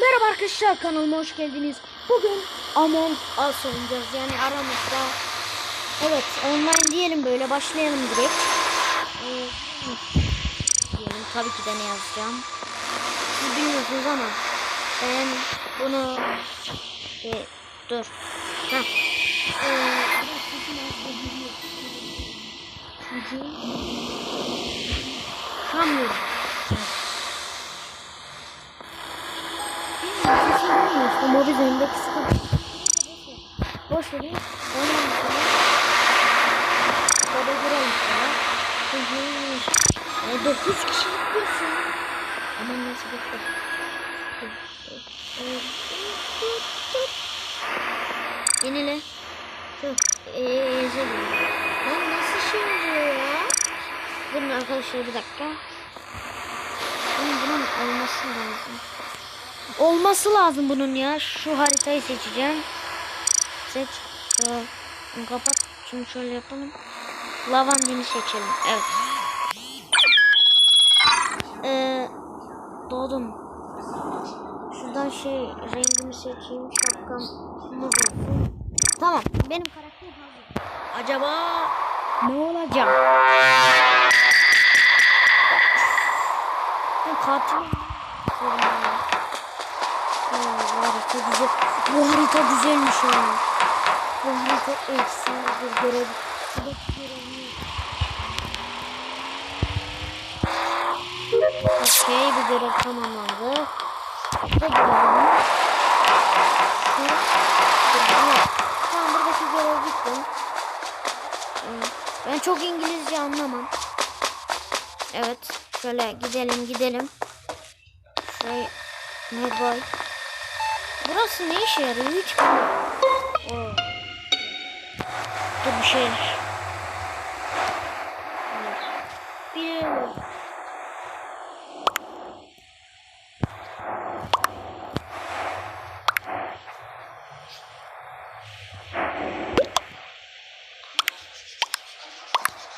Merhaba arkadaşlar kanalıma hoş geldiniz. Bugün Among Us oynayacağız yani aramızda. Evet online diyelim böyle başlayalım direkt. Ee, diyelim tabii ki de ne yazacağım. Siz bilmiyorsunuz ama ben bunu e, dur. Heh. Ee, biraz Sanmıyorum. İşte mobil üzerindeki sıkıntı. Boş verin. Ondan sonra Böyle duralım sonra. Çünkü e, 9 kişilik bir şey. Aman nasıl bekle. Yenile. Eee ezelim. Lan nasıl şey oluyor ya? Durun arkadaşlar bir dakika. Bunun, bunun olması lazım. Olması lazım bunun ya. Şu haritayı seçeceğim. Seç. Bunu kapat. Şunu şöyle yapalım. Lavandini seçelim. Evet. Ee, doğdum. Şuradan şey rengimi seçeyim. Şapkam mor olsun. Tamam. Benim karakterim hazır. Acaba ne olacak? Ben. Harita güzel. Bu harita güzelmiş ya. Bu harita efsanedir. Görev. Şuradaki görevini. Okey bu görev tamamlandı. Burada gidelim. Tamam buradaki görev bitti. Ee, Ben çok İngilizce anlamam. Evet. Şöyle gidelim gidelim. Şey ne boy? Burası ne işe yarıyor hiç bilmiyorum. Dur bir şey. Bir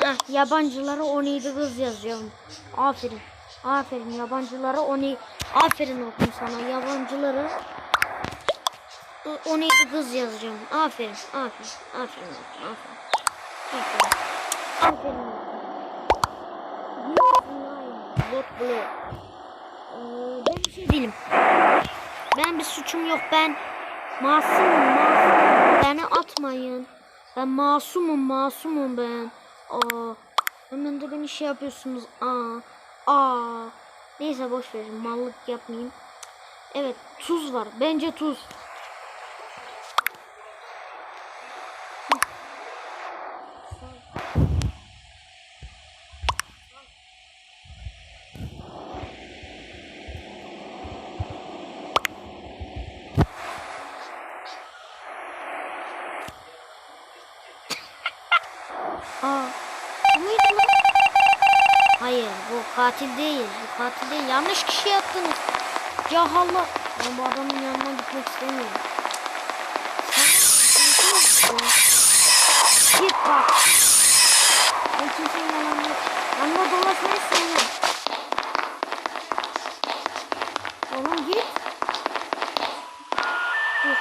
Heh, yabancılara 17 kız yazıyorum. Aferin. Aferin yabancılara 17 Aferin okum sana. Yabancılara 17 kız yazacağım. Aferin. Aferin. Aferin. Aferin. Aferin. Aferin. Bot blue. Ben bir şey değilim. Ben bir suçum yok. Ben masumum. Masumum. Beni atmayın. Ben masumum. Masumum ben. Aa, hemen de beni şey yapıyorsunuz. Aa, aa. Neyse boş verin. Mallık yapmayayım. Evet, tuz var. Bence tuz. Katil değil. Katil değil. Yanlış kişi yaptınız. Ya Allah. Ben bu adamın yanına gitmek istemiyorum. Git bak. Ben kimsenin yanına, yanına dolaşmayı sevmem. Oğlum git. Dur.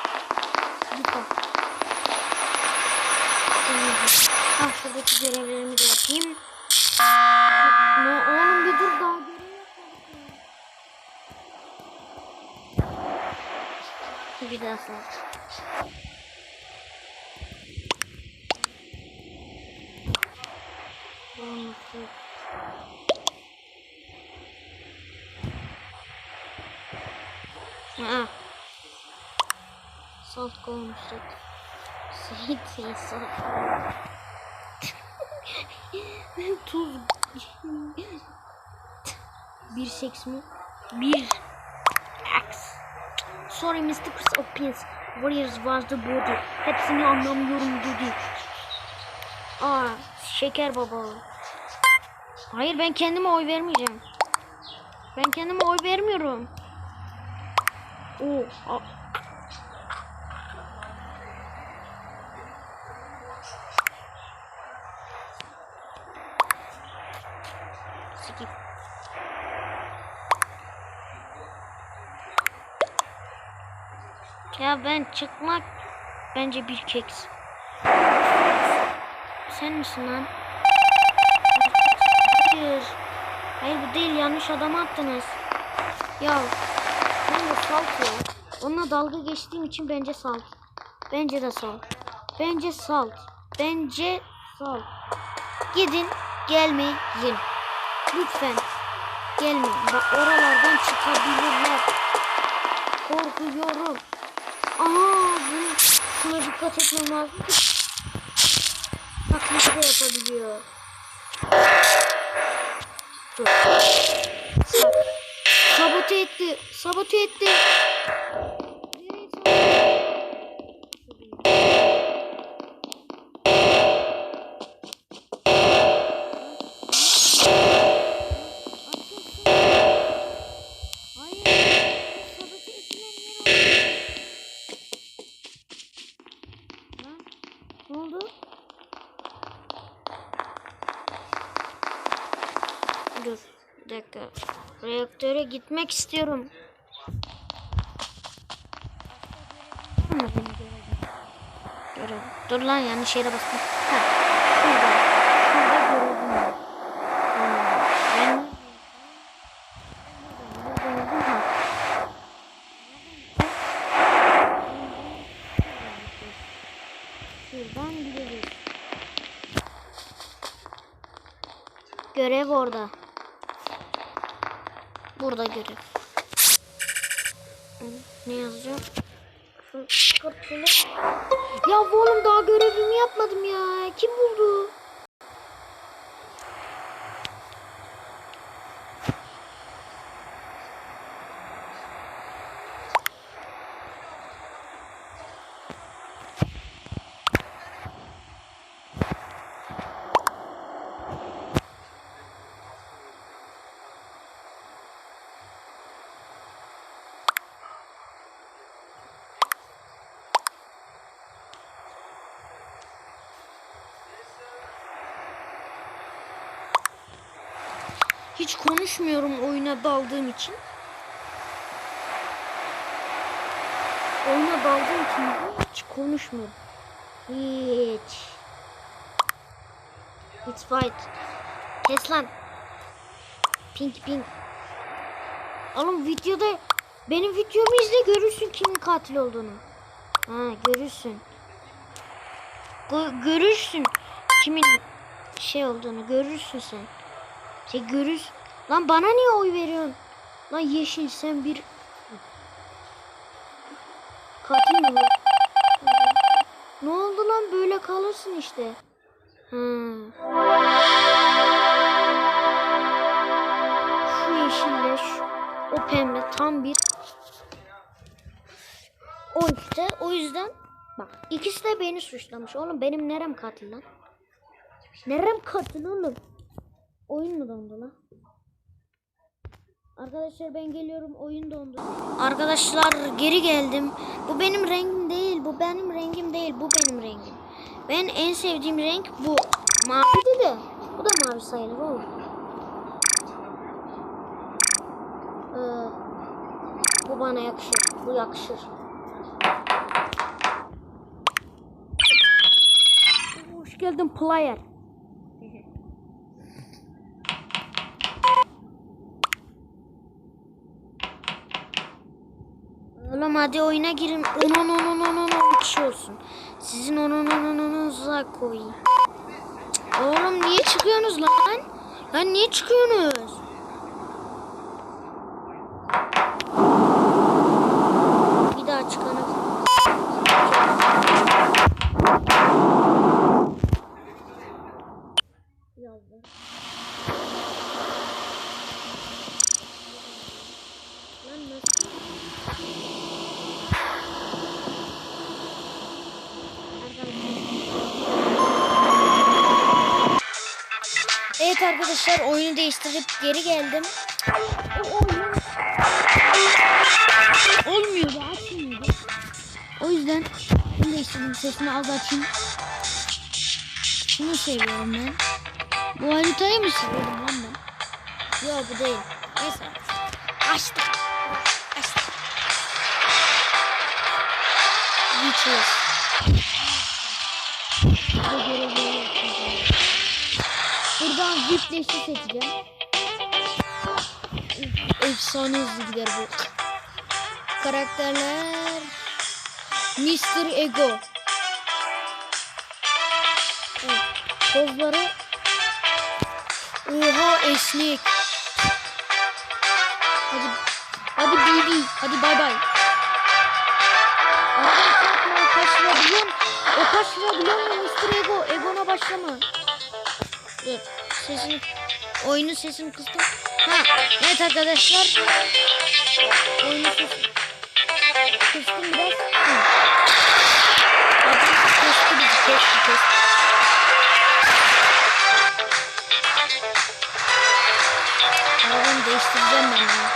Git bak. Ah şuradaki görevlerimi de yapayım. Ne oğlum bir dur daha görev yapmadık sor. Bonuslu. Ha. Salt koymuştuk. Seyit salt. Tuz. bir seks mi? Bir. Sorry Mr. Chris Opins. Warriors was the body. Hepsini anlamıyorum dedi. Aa, şeker baba. Hayır ben kendime oy vermeyeceğim. Ben kendime oy vermiyorum. Oo, Ya ben çıkmak bence bir keks. Sen misin lan? Hayır. Hayır bu değil yanlış adamı attınız. Ya bence salt ya. Onunla dalga geçtiğim için bence salt. Bence de salt. Bence salt. Bence salt. Gidin gelmeyin. Lütfen gelmeyin. Bak oralardan çıkabilirler. Korkuyorum. Aha bunu şuna dikkat etmem lazım. Taklit de yapabiliyor. Dur. Sa- Sabote etti. Sabote etti. Dur. Bir dakika. Reaktöre gitmek istiyorum. Görev. Dur lan yanlış yere bastım. Ha. Şurada. Şurada görevim. Şuradan gideceğiz. Görev orada. Burada görev. Ne yazacağım? Ya oğlum daha görevimi yapmadım ya. Kim buldu? Hiç konuşmuyorum oyuna daldığım için. Oyuna daldığım için hiç konuşmuyorum. Hiç. It's fight. Kes lan. Pink pink. Oğlum videoda benim videomu izle görürsün kimin katil olduğunu. Ha görürsün. Gö- görürsün kimin şey olduğunu görürsün sen. Şey görür. Lan bana niye oy veriyorsun? Lan yeşil sen bir katil mi bu? Ne oldu lan böyle kalırsın işte. Hmm. Şu yeşille şu, o pembe tam bir o işte o yüzden bak ikisi de beni suçlamış. Oğlum benim nerem katil lan? Nerem katil oğlum? Oyun mu dondu lan? Arkadaşlar ben geliyorum oyun dondu. Arkadaşlar geri geldim. Bu benim rengim değil. Bu benim rengim değil. Bu benim rengim. Ben en sevdiğim renk bu. Mavi de. Bu da mavi sayılır oğlum. Ee, bu bana yakışır. Bu yakışır. Hoş geldin player. Oğlum hadi oyuna girin. Onun onun onun onun kişi olsun. Sizin onun onun onunuza koyayım. Oğlum niye çıkıyorsunuz lan? Lan niye çıkıyorsunuz? Bir daha çıkanı. Yazdı. Lan nasıl? Evet arkadaşlar oyunu değiştirip geri geldim. O oyun olmuyordu açmıyordu. O yüzden bunu değiştirdim sesini az açayım. Şunu seviyorum ben. Bu haritayı mı seviyorum lan ben? Yok bu değil. Neyse. Açtık. Açtık. başlıyoruz. Buradan VIP leşi seçeceğim. Efsane hızlı gider bu. Karakterler Mr. Ego. Evet. Pozları Oha esnek. Hadi hadi BB hadi bay bay. Arkadaşlar kaç lira biliyor musun? O kaç lira biliyor musun Mr. Ego? Ego'na başlama. Dur sesini oyunun sesini kıstım. Ha evet arkadaşlar. Oyunun sesini kıstım biraz. Hı. Abi kesti bizi kesti kesti. Arabamı değiştireceğim ben ya.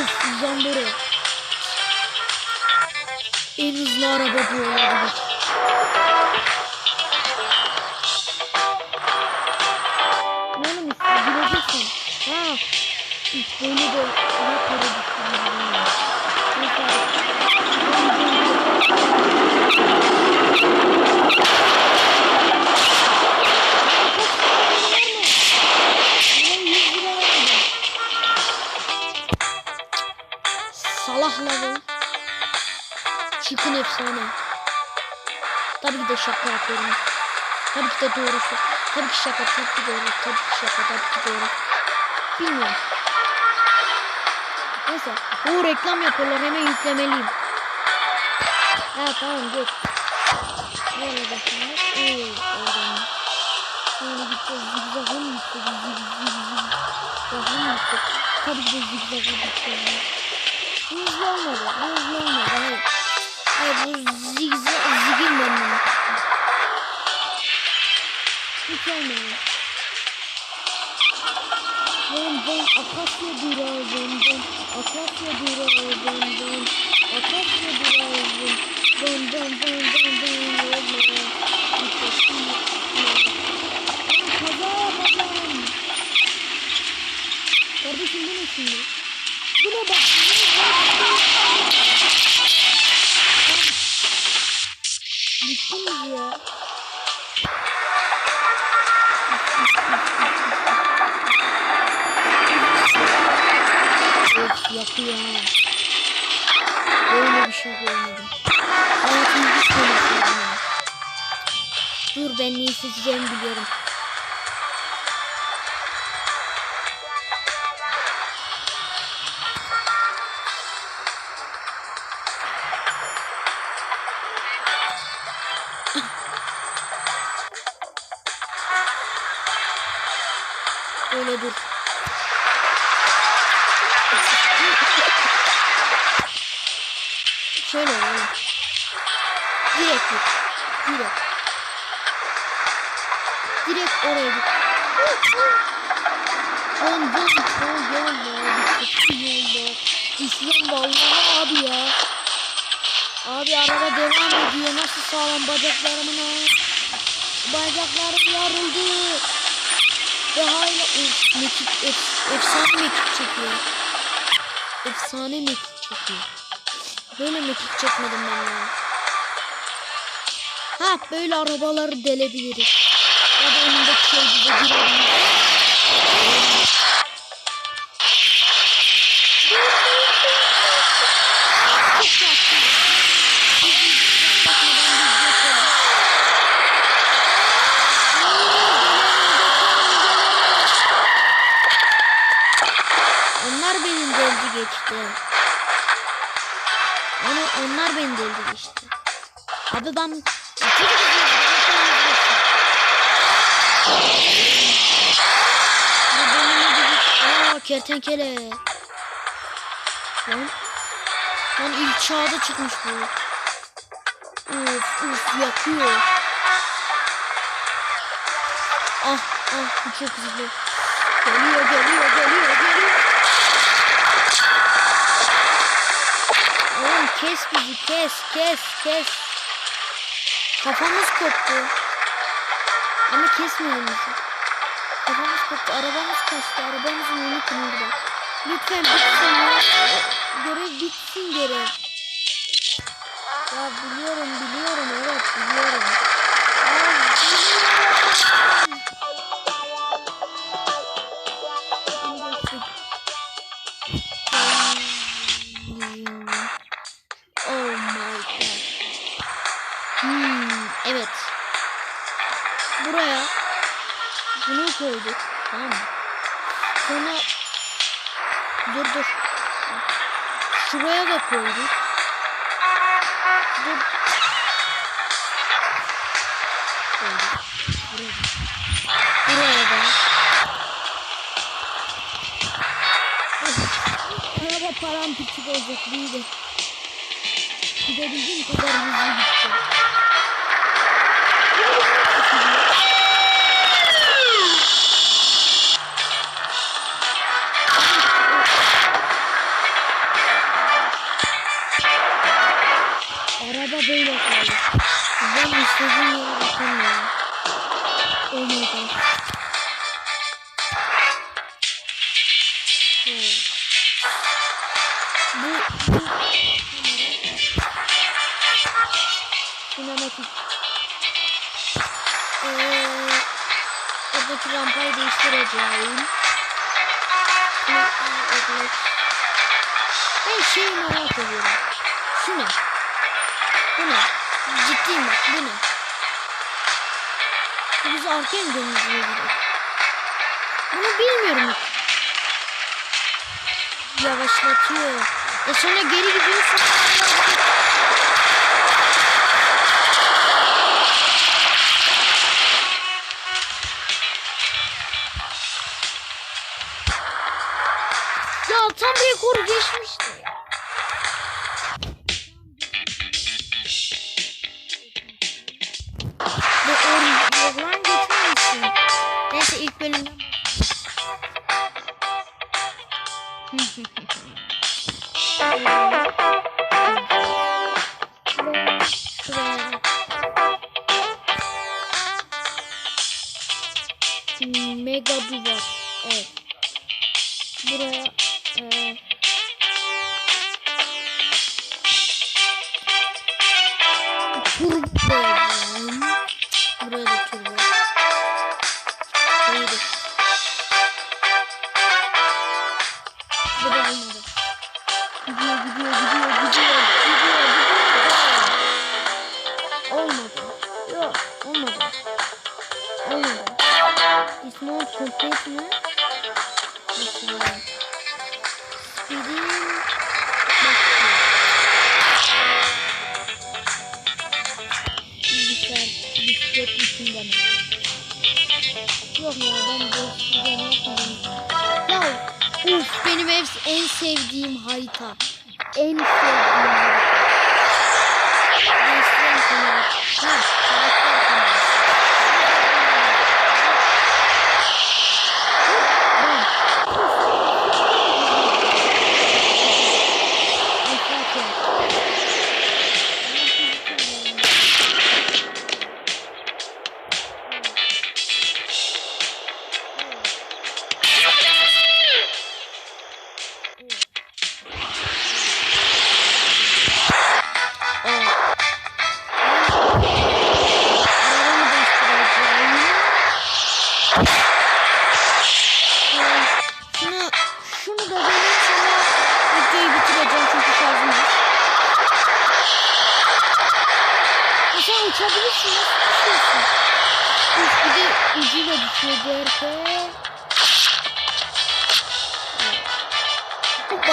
Uf Zamboro. En hızlı araba bu olabilir. Böyle de ne para düşünüyorum. Neyse abi. Ulan 100 lira verdim. Salah level. Çıkın efsane. Tabii ki de şaka yapıyorum. Tabii ki de doğrusu. Tabii ki şaka, tabii ki doğru. Tabii ki şaka, tabii ki doğru. Bilmiyorum. Neyse. Bu reklam yapıyorlar. Hemen yüklemeliyim. Ha tamam geç. Nereye bakıyorlar? Oo, oradan. Sonra gideceğiz. Zigzag'a mı gideceğiz? Zigzag'a mı gideceğiz? Tabii ki de zigzag'a gideceğiz. Bu hızlı olmadı. Bu hızlı olmadı. Hayır. Hayır bu zigzag, zigin ben bunu. Hiç olmadı ben akasya durağı döndüm. Akasya durağı döndüm. Akasya durağı döndüm. Döndüm döndüm döndüm. Seçeceğimi biliyorum. Öyle dur. Şöyle yani. Direkt git. Direkt. Oraya git. Bom bom bom yolda. Bitti yolda. Düşüyorum vallahi abi ya. Abi araba devam ediyor. Nasıl sağlam bacaklarımın ha. Bacaklarım yarıldı. Ve hala of, mekik, ef, efsane mekik çekiyor. Efsane mekik çekiyor. Böyle mekik çekmedim ben ya. Ha böyle arabaları delebiliriz önündeki şeyde de girelim. Onlar benim deldi geçti. Onu onlar beni deldi geçti. Abi ben... Aa kertenkele. Lan. Lan ilk çağda çıkmış bu. Uf uf yakıyor. Ah ah bu çok hızlı. Geliyor geliyor geliyor geliyor. Oğlum kes bizi kes kes kes. Kafamız koptu. Ama kesmeyelim bizi. Kafamız koptu. Arabamız kaçtı. Arabamızın yönü kırıldı bak. Lütfen bitsin ya. Görev bitsin görev. Ya biliyorum biliyorum evet biliyorum. Ya biliyorum. Dur dur. Şuraya da koyduk. Dur. Koyduk. Buraya. Buraya da. Araba paramparçık olacak büyüdü. Gidebildiğim kadar hızlı gitti. İstediğim yere bakamıyorum. Oh my god. Bu, bu sinematik. Ee, oradaki rampayı değiştireceğim. Evet. Ben şeyi merak ediyorum. Şu ne? Ciddiyim bak bu ne? Bu bizi arkaya mı dönüyor? Bunu bilmiyorum. Yavaşlatıyor. E sonra geri gidiyorsun. Ya tam rekoru geçmişti. Mega duvar. Evet. Buraya En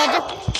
Hadi.